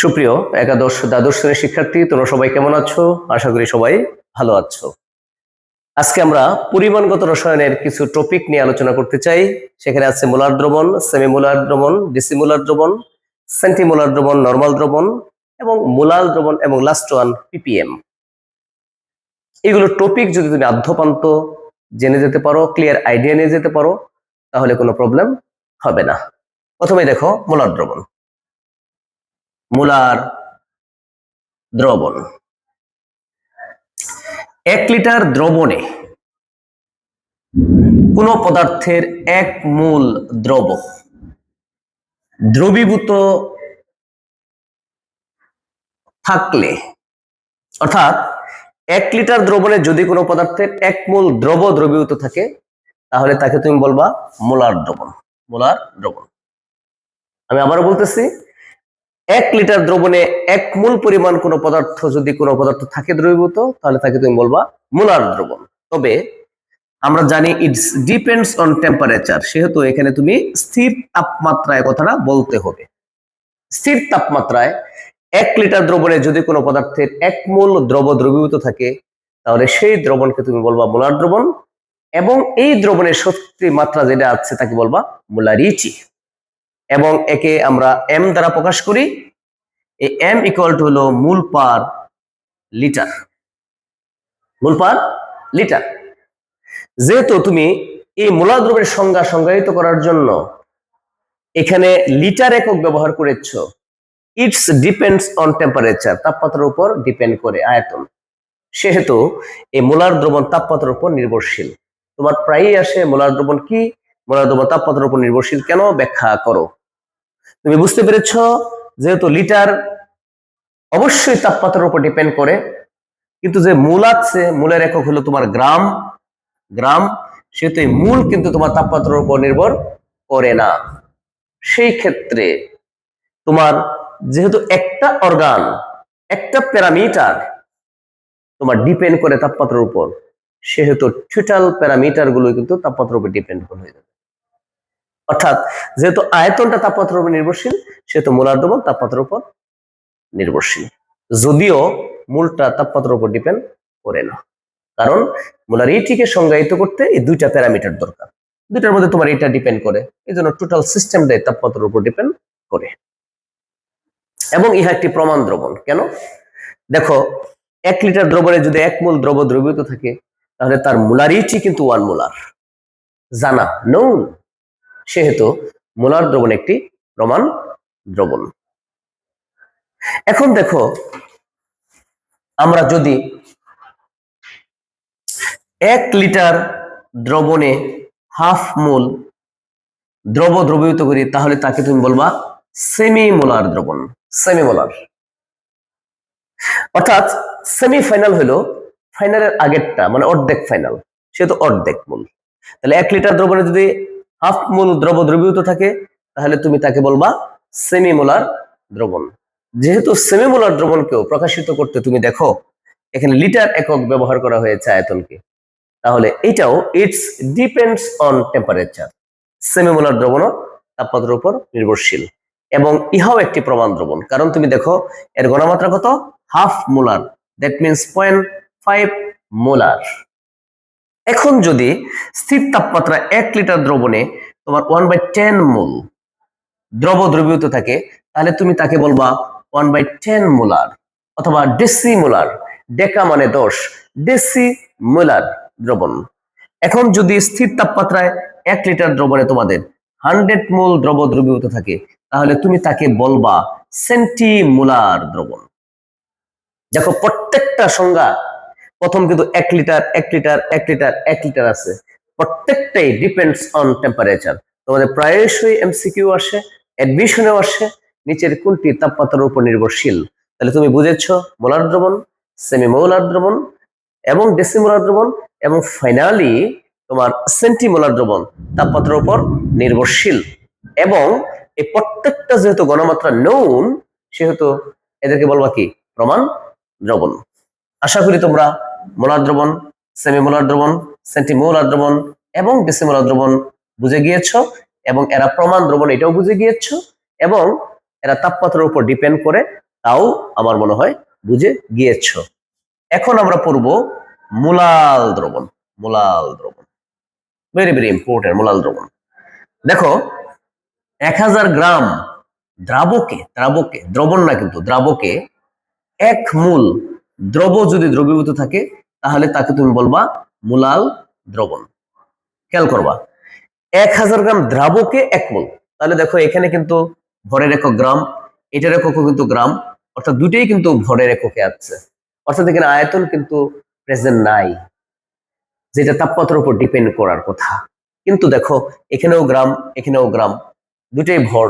সুপ্রিয় একাদশ দ্বাদশ শ্রেণির শিক্ষার্থী, তোমরা সবাই কেমন আছো? আশা করি সবাই ভালো আছো। আজকে আমরা পরিমাণগত রসায়নের কিছু টপিক নিয়ে আলোচনা করতে চাই। সেখানে আছে মোলার দ্রবণ সেমিমোলার দ্রবণ ডিসিমোলার দ্রবণ সেন্টিমোলার দ্রবণ নর্মাল দ্রবণ এবং মোলাল দ্রবণ এবং লাস্ট ওয়ান পিপিএম এগুলো টপিক যদি তুমি আদ্যপান্ত, জেনে যেতে পারো ক্লিয়ার আইডিয়া নিয়ে যেতে পারো, তাহলে কোনো প্রবলেম হবে না। প্রথমে দেখো মোলার দ্রবণ। মোলার দ্রবণ। এক লিটার দ্রবণে কোন পদার্থের এক মূল দ্রব দ্রবীভূত থাকলে, অর্থাৎ এক লিটার দ্রবণে যদি কোনো পদার্থের এক মূল দ্রব দ্রবীভূত থাকে, তাহলে তাকে তুমি বলবা মোলার দ্রবণ মোলার দ্রবণ। আমি আবারও বলতেছি এক লিটার দ্রবণে এক মূল পরিমাণ কোনো পদার্থ যদি কোনো পদার্থ থাকে দ্রবীভূত, তাহলে তাকে তুমি বলবা মোলার দ্রবণ। তবে আমরা জানি ইটস ডিপেন্ডস অন টেম্পারেচার সেহেতু এখানে তুমি স্থির তাপমাত্রায় কথাটা বলতে হবে। স্থির তাপমাত্রায় এক লিটার দ্রবণে যদি কোনো পদার্থের এক মূল দ্রব দ্রবীভূত থাকে, তাহলে সেই দ্রবণকে তুমি বলবা মোলার দ্রবণ এবং এই দ্রবণের শক্তি মাত্রা যেটা আছে তাকে বলবা মোলারিচি। এবং একে আমরা এম দ্বারা প্রকাশ করি। এই এম ইকুয়াল টু হলো মূল পার লিটার। মূল পার লিটার। যেহেতু তুমি এই মূলা দ্রব্যের সংজ্ঞা সংজ্ঞায়িত করার জন্য এখানে লিটার একক ব্যবহার করেছ, ইটস ডিপেন্ডস অন টেম্পারেচার, তাপমাত্রার উপর ডিপেন্ড করে আয়তন। সেহেতু এই মোলার দ্রবণ তাপমাত্রার উপর নির্ভরশীল। তোমার প্রায়ই আসে মোলার দ্রবণ কি? মোলার দ্রবণ তাপমাত্রার উপর নির্ভরশীল কেন? ব্যাখ্যা করো। তুমি বুঝতে পেরেছ? যেহেতু লিটার অবশ্যই তাপমাত্রার উপর ডিপেন্ড করে, কিন্তু যে মূল আছে, মূলের একক হলো তোমার গ্রাম গ্রাম, সেহেতু মূল কিন্তু তোমার তাপমাত্রার উপর নির্ভর করে না। সেই ক্ষেত্রে তোমার যেহেতু একটা অর্গান একটা প্যারামিটার তোমার ডিপেন্ড করে তাপমাত্রার উপর, সেহেতু টোটাল প্যারামিটারগুলো কিন্তু তাপমাত্রার উপর ডিপেন্ড হয়ে যাবে। অর্থাৎ যেহেতু আয়তনটা তাপমাত্রার উপর নির্ভরশীল, সেহেতু মোলার দ্রবণ তাপমাত্রার উপর নির্ভরশীল। যদিও মূলটা তাপমাত্রার উপর ডিপেন্ড করে না। কারণ মোলারিটিকে সংজ্ঞায়িত করতে এই দুইটা প্যারামিটার দরকার। দুইটার মধ্যে তোমার এটা ডিপেন্ড করে, এই জন্য টোটাল সিস্টেমটাই তাপমাত্রার উপর ডিপেন্ড করে। এবং ইহা একটি প্রমাণ দ্রবণ। কেন? দেখো, এক লিটার দ্রবণে যদি এক মূল দ্রব দ্রবীভূত থাকে, তাহলে তার মোলারিটি কিন্তু ওয়ান মোলার জানা নৌন সেহেতু মোলার দ্রবণ একটি প্রমাণ দ্রবণ। এখন দেখো, আমরা যদি এক লিটার দ্রবণে হাফ মোল দ্রব দ্রবীভূত করি, তাহলে তাকে তুমি বলবা সেমি মোলার দ্রবণ সেমি মোলার অর্থাৎ সেমি ফাইনাল হলো ফাইনালের আগেরটা মানে অর্ধেক ফাইনাল, সেহেতু অর্ধেক মূল। তাহলে এক লিটার দ্রবণে যদি হাফ মূল দ্রব দ্রবীভূত থাকে, তাহলে তুমি তাকে বলবা সেমি মোলার দ্রবণ। যেহেতু সেমি মোলার দ্রবণকেও প্রকাশিত করতে তুমি দেখো, এখানে লিটার একক ব্যবহার করা হয়েছে আয়তনকে। তাহলে এটাও it's depends on temperature semi molar দ্রবণ তাপমাত্রার উপর নির্ভরশীল। এবং ইহাও একটি প্রমাণ দ্রবণ। কারণ তুমি দেখো, এর ঘনমাত্রা কত? Half molar. That means point five molar এখন যদি স্থির তাপমাত্রা এক লিটার দ্রবণে তোমার ওয়ান বাই টেন মোল দ্রব দ্রবীভূত থাকে, তাহলে তুমি তাকে বলবা ওয়ান বাই টেন মোলার অথবা ডেসি মোলার ডেকা মানে দশ ডেসি মোলার দ্রবণ। এখন যদি স্থির তাপমাত্রায় এক লিটার দ্রবণে তোমাদের হান্ড্রেড মোল দ্রব দ্রবীভূত থাকে, তাহলে তুমি তাকে বলবা সেন্টিমোলার দ্রবণ। দেখো প্রত্যেকটা সংজ্ঞা প্রথম কিন্তু এক লিটার এক লিটার এক লিটার এক লিটার আছে। প্রত্যেকটাই ডিপেন্ডস অন টেম্পারেচার তোমাদের প্রায়শই এমসিকিউ আসে অ্যাডমিশনেও আসে, নিচের কোনটি তাপমাত্রার উপর নির্ভরশীল। তাহলে তুমি বুঝেছ মোলার দ্রবণ সেমি মোলার দ্রবণ এবং ডেসিমোলার দ্রবণ এবং ফাইনালি তোমার সেন্টিমোলার দ্রবণ তাপমাত্রার উপর নির্ভরশীল। এবং এই প্রত্যেকটা যেহেতু গণমাত্রা নৌন সেহেতু এদেরকে বলবা কি? প্রমাণ দ্রবণ। আশা করি তোমরা মোলার দ্রবণ, সেমিমোলার দ্রবণ, সেন্টিমোলার দ্রবণ এবং ডেসিমোলার দ্রবণ বুঝে গিয়েছ এবং এরা প্রমাণ দ্রবণ এটাও বুঝে গিয়েছ এবং এরা তাপমাত্রার উপর ডিপেন্ড করে তাও আমার মনে হয় বুঝে গিয়েছ। এখন আমরা পড়ব মোলাল দ্রবণ মোলাল দ্রবণ। ভেরি ভেরি ইম্পর্টেন্ট মোলাল দ্রবণ। দেখো, এক হাজার গ্রাম দ্রাবকে দ্রাবকে, দ্রবণ না কিন্তু দ্রাবকে এক মূল দ্রব যদি দ্রবীভূত থাকে, তাহলে তাকে তুমি বলবা মোলাল দ্রবণ। খেয়াল করবা, এক হাজার গ্রাম দ্রাবকে এক মূল। তাহলে দেখো এখানে কিন্তু ভরের একক গ্রাম, এটার এককও কিন্তু গ্রাম, অর্থাৎ দুটোই কিন্তু ভরের এককে আছে। অর্থাৎ এখানে আয়তন কিন্তু প্রেজেন্ট নাই, যেটা তাপমাত্রার উপর ডিপেন্ড করার কথা। কিন্তু দেখো, এখানেও গ্রাম এখানেও গ্রাম, দুটোই ভর,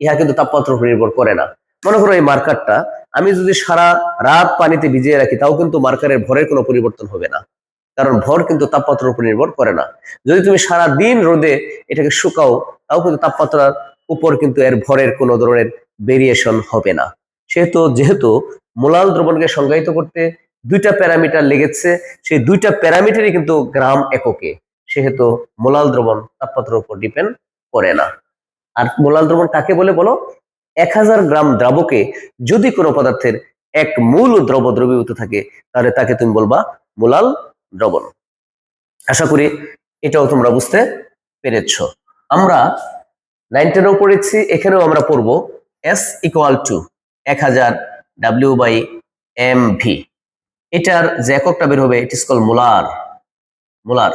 ইহা কিন্তু তাপমাত্রার উপর নির্ভর করে না। মনে করো এই মার্কারটা আমি যদি সারা রাত পানিতে ভিজিয়ে রাখি, তাও কিন্তু মার্কারের ভরের কোনো পরিবর্তন হবে না। কারণ ভর কিন্তু তাপমাত্রার উপর নির্ভর করে না। যদি তুমি সারা দিন রোদে এটাকে শুকাও, তাও কিন্তু তাপমাত্রার উপর কিন্তু এর ভরের কোনো ধরনের ভেরিয়েশন হবে না। সেহেতু, যেহেতু মোলাল দ্রবণকে সংজ্ঞায়িত করতে দুইটা প্যারামিটার লেগেছে, সেই দুইটা প্যারামিটারই কিন্তু গ্রাম এককে। সেহেতু মোলাল দ্রবণ তাপমাত্রার উপর ডিপেন্ড করে না। আর মোলাল দ্রবণ কাকে বলে বলো? এক হাজার গ্রাম দ্রাবকে যদি কোনো পদার্থের এক মূল দ্রব দ্রবীভূত থাকে, তাহলে তাকে তুমি বলবা মোলাল দ্রবণ। আশা করি এটাও তোমরা বুঝতে পেরেছ। আমরা নাইন টেনও পড়েছি, এখানেও আমরা পড়ব এস ইকুয়াল টু এক হাজার ডাব্লিউ বাই এম ভি এটার যে এককটা বের হবে it is call molar molar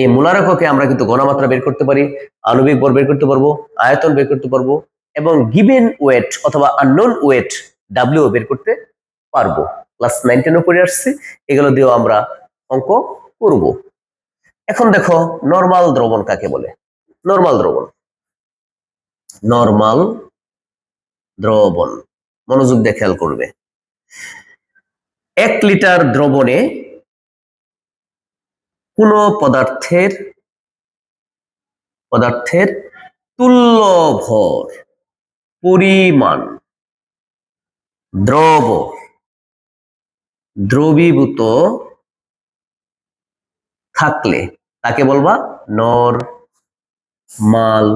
এই মোলার এককে আমরা কিন্তু ঘনমাত্রা বের করতে পারি, আণবিক ভর বের করতে পারব, আয়তন বের করতে পারব এবং গিভেন ওয়েট অথবা আননোন ওয়েট ডাব্লিউ বের করতে পারব। ক্লাস নাইন টেনও পড়ে আসছি, এগুলো দিয়েও আমরা অঙ্ক করব। এখন দেখো নর্মাল দ্রবণ কাকে বলে? নর্মাল দ্রবণ। নর্মাল দ্রবণ। মনোযোগ দিয়ে খেয়াল করবে। এক লিটার দ্রবণে কোন পদার্থের পদার্থের তুল্য ভর পরিমাণ। দ্রব। দ্রবীভূত থাকলে তাকে বলবা নর মাল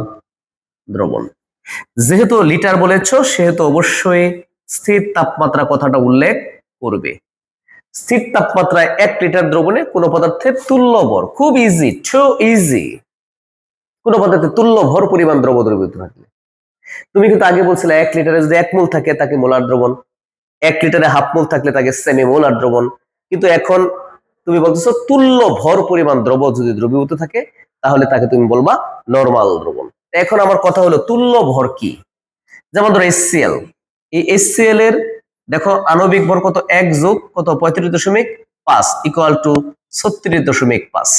দ্রবণ। যেহেতু লিটার বলেছ, সেহেতু অবশ্যই স্থির তাপমাত্রা কথাটা উল্লেখ করবে। স্থির তাপমাত্রায় এক লিটার দ্রবণে কোন পদার্থের তুল্য ভর খুব ইজি টু ইজি কোন পদার্থের তুল্য ভর পরিমাণ দ্রব দ্রবীভূত থাকলে। তুমি কিন্তু আগে বলছিলে এক লিটারে যদি এক মোল থাকে তাকে মোলার দ্রবণ, এক লিটারে হাফ মোল থাকলে তাকে সেমি মোলার দ্রবণ। কিন্তু এখন তুমি বলতেছো তুল্য ভর পরিমাণ দ্রব যদি দ্রবীভূত থাকে, তাহলে তাকে তুমি বলবা নর্মাল দ্রবণ। এখন আমার কথা হলো তুল্য ভর কি? যেমন ধরো এসসিএল এই এসসিএল এর দেখো আণবিক ভর কত? এক যোগ কত? পঁয়ত্রিশ দশমিক পাঁচ ইকুয়াল টু ছত্রিশ দশমিক পাঁচ।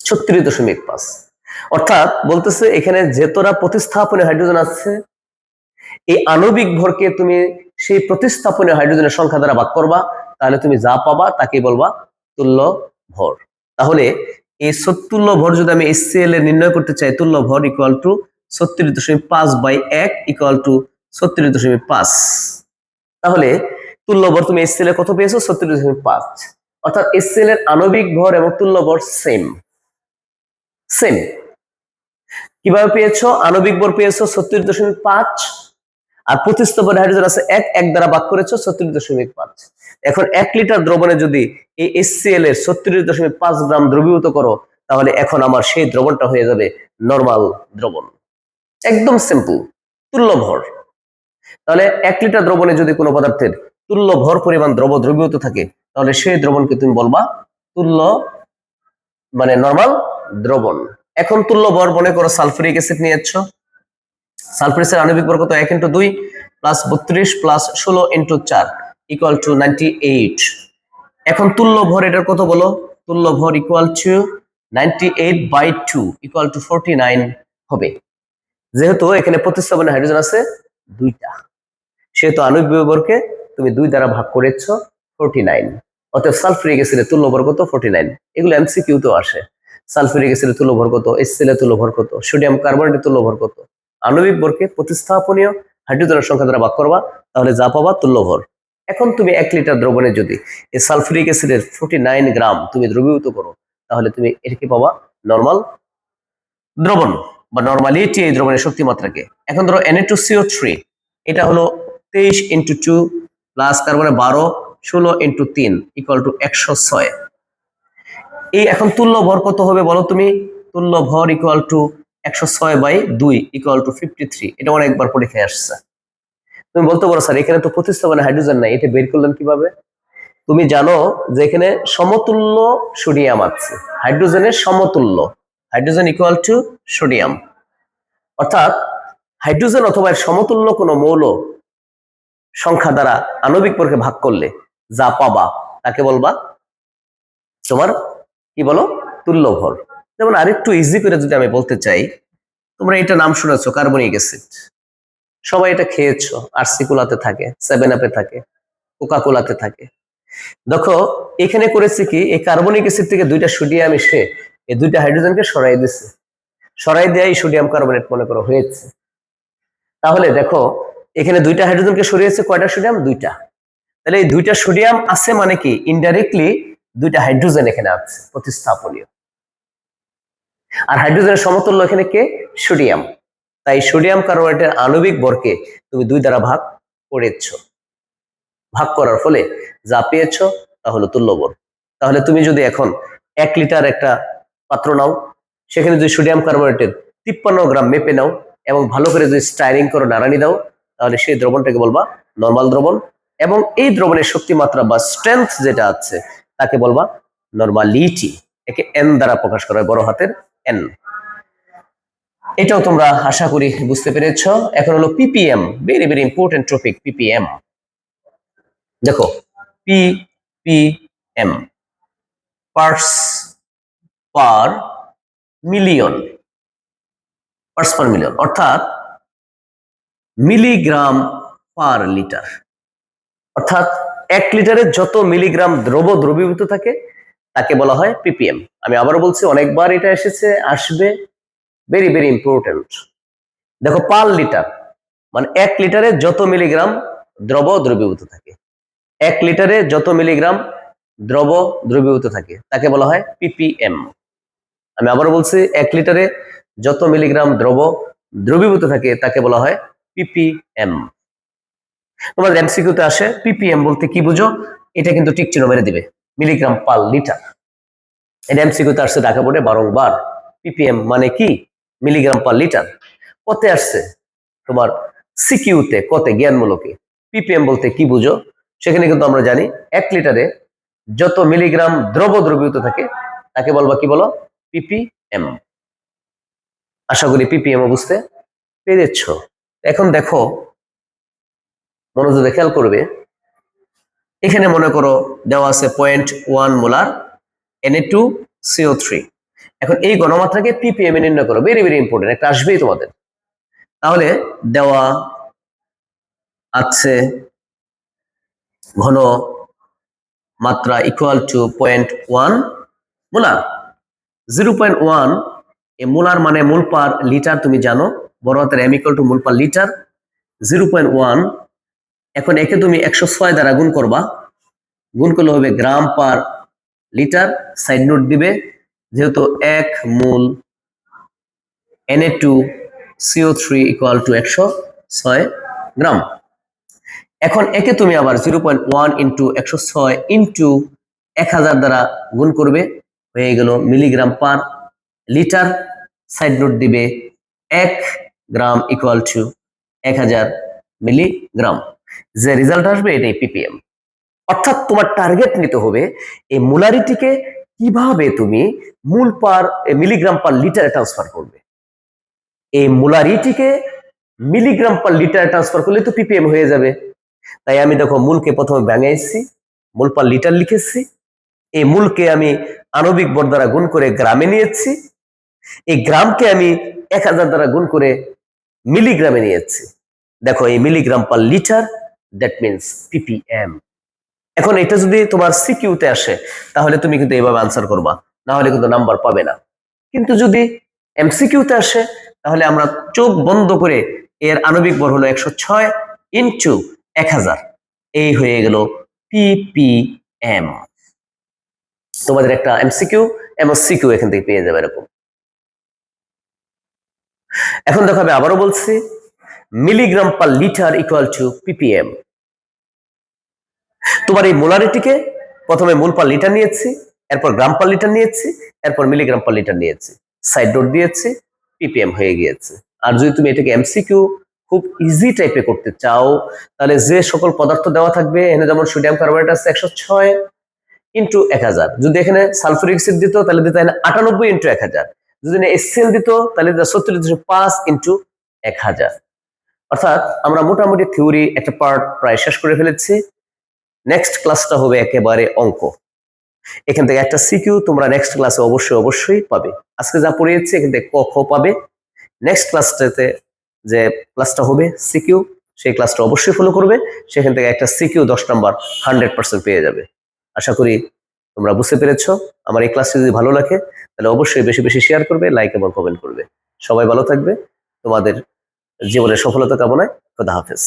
ছত্রিশ দশমিক পাঁচ। অর্থাৎ বলতেছে এখানে যেতরা প্রতিস্থাপনে হাইড্রোজেন আছে, এই আণবিক ভরকে তুমি সেই প্রতিস্থাপনে হাইড্রোজেনের সংখ্যা দ্বারা ভাগ করবা, তাহলে তুমি যা পাবা তাকে বলবা তুল্য ভর। তাহলে এই সত্তুল্য ভর যদি আমি এসসিএল এ নির্ণয় করতে চাই, তুল্য ভর ইকুয়াল টু ছত্রিশ দশমিক পাঁচ বাই এক ইকুয়াল টু ছত্রিশ দশমিক পাঁচ। তাহলে তুল্য ভর তুমি এসসিএল এ কত পেয়েছ? ছত্রিশ দশমিক পাঁচ। অর্থাৎ এসসিএল এর আণবিক ভর এবং তুল্য ভর সেম সেম কীভাবে পেয়েছ? আণবিক ভর পেয়েছ ছত্রিশ দশমিক পাঁচ। আর প্রতিস্থাপন হাইড্রোজেন আছে এক এক দ্বারা ভাগ করেছ ছত্রিশ দশমিক পাঁচ। এখন এক লিটার দ্রবণে যদি এই এসসিএল এর ছত্রিশ দশমিক পাঁচ গ্রাম দ্রবীভূত করো, তাহলে এখন আমার সেই দ্রবণটা হয়ে যাবে নর্মাল দ্রবণ। একদম সিম্পল তুল্য ভর তাহলে এক লিটার দ্রবণে যদি কোনো পদার্থের তুল্য ভর পরিমাণ দ্রব দ্রবীভূত থাকে, তাহলে সেই দ্রবণকে তুমি বলবা তুল্য মানে নর্মাল দ্রবণ। এখন তুল্য ভর মনে করো সালফুরিক অ্যাসিড নিয়েছ। সালফারিসের আণবিক ভর কত এক ইন্টু দুই প্লাস বত্রিশ প্লাস ষোলো ইন্টু চার ইকুয়াল টু নাইনটি এইট এখন তুল্য ভর এটার কত বলো? তুল্য ভর equal to ninety eight by two equal to forty nine হবে। যেহেতু এখানে প্রতিস্থাপনে হাইড্রোজেন আছে দুইটা। সেহেতু আণবিক ভরকে তুমি দুই দ্বারা ভাগ করেছ ফোরটি নাইন অতএব সালফুরিক অ্যাসিডের তুল্য ভর কত ফোরটি নাইন এগুলো এমসিকিউ তো আসে। সালফুরিক অ্যাসিডের তুল্য ভর কত? এসিএল এর তুল্য ভর কত? সোডিয়াম কার্বনেটের তুল্য ভর কত? আণবিক ভরকে প্রতিস্থাপনীয় হাইড্রোজেনের সংখ্যা দ্বারা ভাগ করবা, তাহলে যা পাবা তুল্য ভর। এখন তুমি এক লিটার দ্রবণে যদি এই সালফুরিক অ্যাসিডের ফোর্টি নাইন গ্রাম তুমি দ্রবীভূত করো, তাহলে তুমি এটাকে পাবা নর্মাল দ্রবণ বা নর্মালিটি এই দ্রবণের শক্তি মাত্রাকে এখন ধরো এন টু সিও থ্রি এটা হলো তেইশ ইন্টু টু প্লাস কার্বনে বারো, ষোলো ইন্টু তিন ইকুয়াল টু একশো ছয়। এই এখন তুল্য ভর কত হবে বলো তুমি? তুল্য ভর ইকুয়াল টু একশো ছয় বাই দুই ইকুয়াল টু ফিফটি থ্রি এটা অনেকবার পরীক্ষায় আসছে। তুমি বলতে পারো, স্যার, এখানে তো প্রতিস্থাপনে হাইড্রোজেন নাই, এটা বের করলেন কীভাবে? তুমি জানো যে এখানে সমতুল্য সোডিয়াম আছে। হাইড্রোজেনের সমতুল্য। হাইড্রোজেন ইকুয়াল টু সোডিয়াম অর্থাৎ হাইড্রোজেন অথবা সমতুল্য কোনো মৌল সংখ্যা দ্বারা আণবিক পরকে ভাগ করলে যা পাবা, তাকে বলবা তোমার কি বলো? তুল্য ভর যেমন আরেকটু ইজি করে যদি আমি বলতে চাই, তোমরা এটা নাম শুনেছো, কার্বনিক অ্যাসিড? সবাই এটা খেয়েছো, আরসিকুলাতে থাকে সেভেন আপে থাকে কোকা কোলাতে থাকে। দেখো, এখানে করেছে কি, এই কার্বনিক অ্যাসিড থেকে দুইটা সোডিয়াম এসে এই দুইটা হাইড্রোজেনকে সরাই দিছে। সরাই দেয় সোডিয়াম কার্বনেট মনে করো হয়েছে। তাহলে দেখো, এখানে দুইটা হাইড্রোজেনকে সরিয়েছে, কয়টা সোডিয়াম? দুইটা। তাহলে এই দুইটা সোডিয়াম আছে মানে কি ইনডাইরেক্টলি দুইটা হাইড্রোজেন এখানে আছে, প্রতিস্থাপনীয়। আর হাইড্রোজেনের সমতুল্য এখানে কে? সোডিয়াম। তাই সোডিয়াম কার্বনেটের আণবিক ভরকে তুমি দুই দ্বারা ভাগ করেছ। ভাগ করার ফলে যা পেয়েছ তা হলো তুল্যবর তাহলে তুমি যদি এখন এক লিটার একটা পাত্র নাও, সেখানে যদি সোডিয়াম কার্বনেটের তিপ্পান্ন গ্রাম মেপে নাও এবং ভালো করে যদি স্টাইরিং করে, নাড়ানি দাও, তাহলে সেই দ্রবণটাকে বলবা নর্মাল দ্রবণ। এবং এই দ্রবণের শক্তি মাত্রা বা স্ট্রেংথ যেটা আছে তাকে বলবা নর্মালিটি একে এন দ্বারা প্রকাশ করা হয়, বড় হাতের এন এটাও তোমরা আশা করি বুঝতে পেরেছ। এখন হলো PPM very very important topic PPM দেখো P P M parts per million parts per million অর্থাৎ মিলিগ্রাম পার লিটার অর্থাৎ এক লিটারে যত মিলিগ্রাম দ্রব দ্রবীভূত থাকে, তাকে বলা হয় পিপিএম। আমি আবারও বলছি, অনেকবার এটা এসেছে, আসবে ভেরি ভেরি ইম্পর্টেন্ট দেখো, পার লিটার মানে এক লিটারে যত মিলিগ্রাম দ্রব দ্রবীভূত থাকে, এক লিটারে যত মিলিগ্রাম দ্রব দ্রবীভূত থাকে, তাকে বলা হয় পিপিএম। আমি আবার বলছি, এক লিটারে যত মিলিগ্রাম দ্রব দ্রবীভূত থাকে, তাকে বলা হয় পিপিএম। তোমাদের এমসিকিউতে আসে পিপিএম বলতে কি বুঝো? এটা কিন্তু টিক চিহ্ন মেরে দিবে, মিলিগ্রাম পার লিটার। এটা এমসিকিউতে আসছে ঢাকা বোর্ডে বারংবার পিপিএম মানে কি? Milligram per litre. কতে আসছে তোমার সিকিউতে কতে, জ্ঞানমূলকে। পিপিএম বলতে কি বুঝো? সেখানে কিন্তু আমরা জানি এক লিটারে যত মিলিগ্রাম দ্রব দ্রবীভূত থাকে, তাকে বলবা কি বলো? পিপিএম আশা করি পিপিএম বুঝতে পেরেছ। এখন দেখো মনোযোগে খেয়াল করবে। এখানে মনে করো দেওয়া আছে point one molar N A two C O three এখন এই গণমাত্রাকে পিপিএম এ নির্ণয় করো। ভেরি ভেরি ইম্পর্টেন্ট একটা আসবেই তোমাদের। তাহলে দেওয়া আছে ঘন মাত্রা equal to point one molar zero point one A molar মানে মূল পার লিটার তুমি জানো। বড় হাতের M equal to mole per litre zero point one এখন একে তুমি একশো ছয় দ্বারা গুণ করবা। গুণ করলে হবে gram per litre side note দিবে। যেহেতু এক mole N A two C O three equal to একশো ছয় গ্রাম। এখন একে তুমি আবার জিরো পয়েন্ট ওয়ান ইন্টু একশো ছয় ইন্টু এক হাজার দ্বারা গুণ করবে। হয়ে গেল milligram per litre side note দিবে এক গ্রাম ইকুয়াল টু এক হাজার মিলিগ্রাম। যে রেজাল্ট আসবে এটাই পিপিএম অর্থাৎ তোমার টার্গেট নিতে হবে এই মোলারিটিকে কীভাবে তুমি মূল পার মিলিগ্রাম পার লিটারে ট্রান্সফার করবে। এই মোলারিটিকে মিলিগ্রাম পার লিটারে ট্রান্সফার করলে তো পিপিএম হয়ে যাবে। তাই আমি দেখো মূলকে প্রথমে ভেঙে এসেছি মূল পার লিটার লিখেছি এই মূলকে আমি আণবিক বর দ্বারা গুণ করে গ্রামে নিয়েছি এই গ্রামকে আমি এক হাজার দ্বারা গুণ করে মিলিগ্রামে নিয়েছি দেখো, এই milligram per litre that means PPM এখন এটা যদি তোমার সিকিউতে আসে, তাহলে তুমি কিন্তু এইভাবে আনসার করবা, না হলে কিন্তু নাম্বার পাবে না। কিন্তু যদি এমসিকিউতে আসে, তাহলে আমরা চোখ বন্ধ করে এর আণবিক বর হলো একশো ছয় ইন্টু এক হাজার। এই হয়ে গেল পিপিএম তোমাদের একটা এমসিকিউ এবং সিকিউ এখান থেকে পেয়ে যাবে এরকম। এখন দেখো, আমি আবারও বলছি milligram per litre equal to PPM তোমার এই মোলারিটিকে প্রথমে মোল পার লিটার নিয়েছি, এরপর গ্রাম পার লিটার নিয়েছি, এরপর মিলিগ্রাম পার লিটার নিয়েছি। সাইড নোট দিয়েছি পিপিএম হয়ে গিয়েছে। আর যদি তুমি এটাকে এমসিকিউ খুব ইজি টাইপে করতে চাও, তাহলে যে সকল পদার্থ দেওয়া থাকবে এখানে যেমন সোডিয়াম কার্বনেট আছে একশো ছয় ইন্টু এক হাজার। যদি এখানে সালফুরিক অ্যাসিড দিত, তাহলে দিত এখানে আটানব্বই ইন্টু এক হাজার। যদি এসিএল দিত, তাহলে দিত সত্তর পাঁচ ইন্টু এক হাজার। অর্থাৎ আমরা মোটামুটি থিওরি একটা পার্ট প্রায় শেষ করে ফেলেছি। নেক্সট ক্লাসটা হবে একেবারে অঙ্ক। এখান থেকে একটা সিকিউ তোমরা নেক্সট ক্লাসে অবশ্যই অবশ্যই পাবে। আজকে যা পড়িয়েছি, এখান থেকে ক, খ পাবে। নেক্সট ক্লাসটাতে যে ক্লাসটা হবে সিকিউ সেই ক্লাসটা অবশ্যই ফলো করবে। সেখান থেকে একটা সিকিউ দশ নাম্বার হান্ড্রেড পার্সেন্ট পেয়ে যাবে। আশা করি তোমরা বুঝতে পেরেছ। আমার এই ক্লাসটি যদি ভালো লাগে, তাহলে অবশ্যই বেশি বেশি শেয়ার করবে লাইক এবং কমেন্ট করবে। সবাই ভালো থাকবে। তোমাদের জীবনের সফলতা কামনায় খোদা হাফেজ।